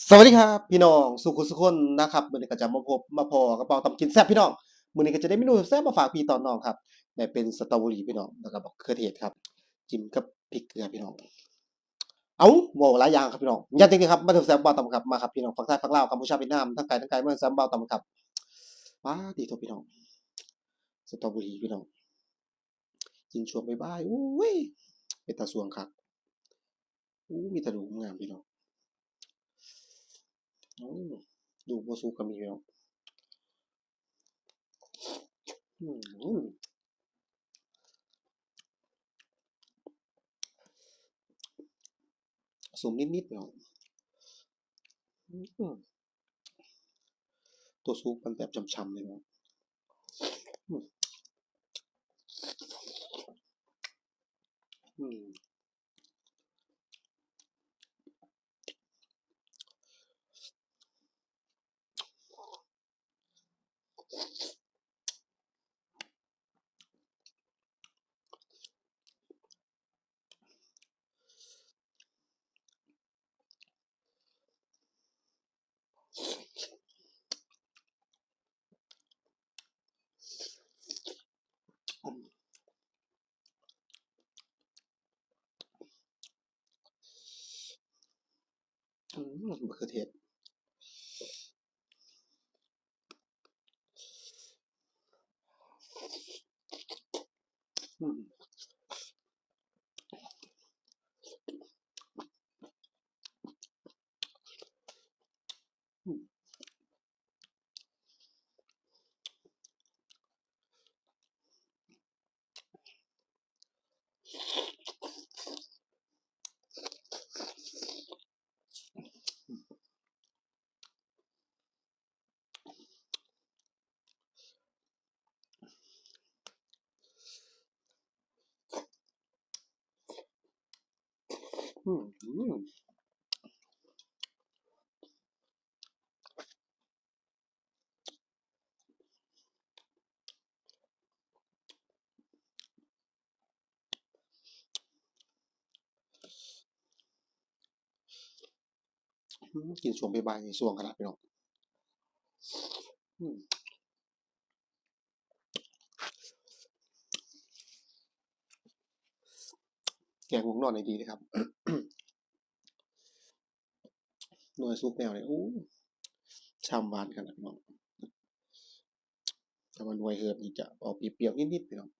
สวัสดีครับพี่น้องสุขุสุขคนนะครับมือนี้ก็จะมาพบมาพอกับเปาตำกินแซ่บพี่น้องมือนี้ก็จะได้เมนูแซ่บมาฝากพี่ตอนน้องครับได้เป็นสตรอเบอรี่พี่น้องแล้วก็บักเขือเทศครับ จิ้มกับพริกเกลือพี่น้อง เอาเว้าหลายอย่างครับพี่น้องอย่าจริงๆครับมาถึงแซ่บเบาตำครับมาครับพี่น้องฝั่งไทยฝั่งลาวกัมพูชาเวียดนามทั้งไกลทั้งไกลเมืองแซ่บเบาตำครับว้าดีโทพี่น้องสตรอเบอรี่พี่น้องกินช่วงบ่ายๆอุ้ยเป็นตาสวงคักอู้มีต่ดูงามพี่น้อง ดูโบซูก็มีแล้วอืมสูงนิดๆเนาะตัวซุปมันแบบช่ำๆเลยเนาะอืม อืมอืมมะ mhm กินช่วงบ่ายๆนี่วงขนาดพี่น้องแกงง่วงนอนได้ดีเลยครับ หน่วยซุกแนวเนี่ยอู้ช้ำหวานขนาดพี่น้องถ้ามันหน่วยเหิบนี่จะออกเปรี้ยวๆนิดๆพี่น้อง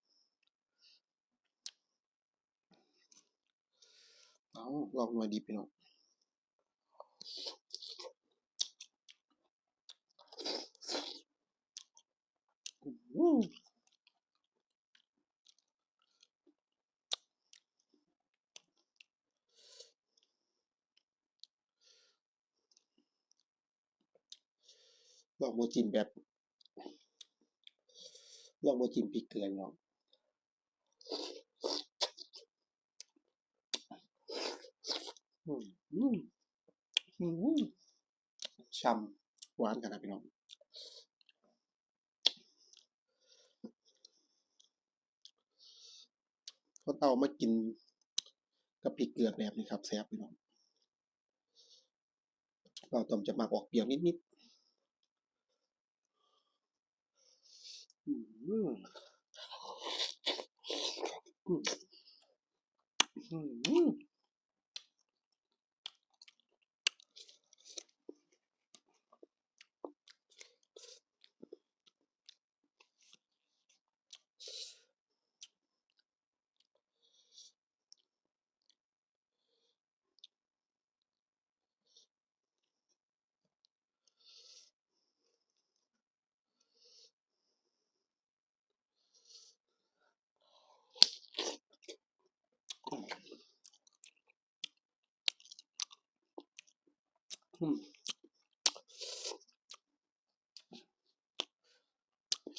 เอาลองหน่วยดีพี่น้องอืม ลองโมจิมแบบ ลองโมจิมพริกเกลือพี่น้องช่ำหวานขนาดพี่น้องเขาเอามากินกับพริกเกลือแบบนี้ครับแซ่บพี่น้องเราต้มจะมากออกเปรี้ยวนิด ๆอืม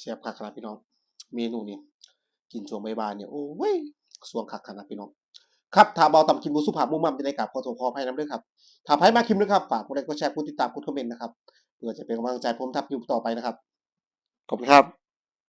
แซ่บคักขนาดพี่น้อง เมนูนี้กินช่วงใบ่ายๆเนี่ยโอ้ยสวงคักขนาดพี่น้องครับถ้าเบาต่ำกินบุสุภาพมุ่งมั่นจะได้กับขอโทษขออภัยน้ำด้วยครับถ้าใครมาคลิปนะครับ ฝากกดไลค์กดแชร์กดติดตามกดคอมเมนต์นะครับเพื่อจะเป็นกำลังใจผมทำคลิปต่อไปนะครับ ขอบคุณครับ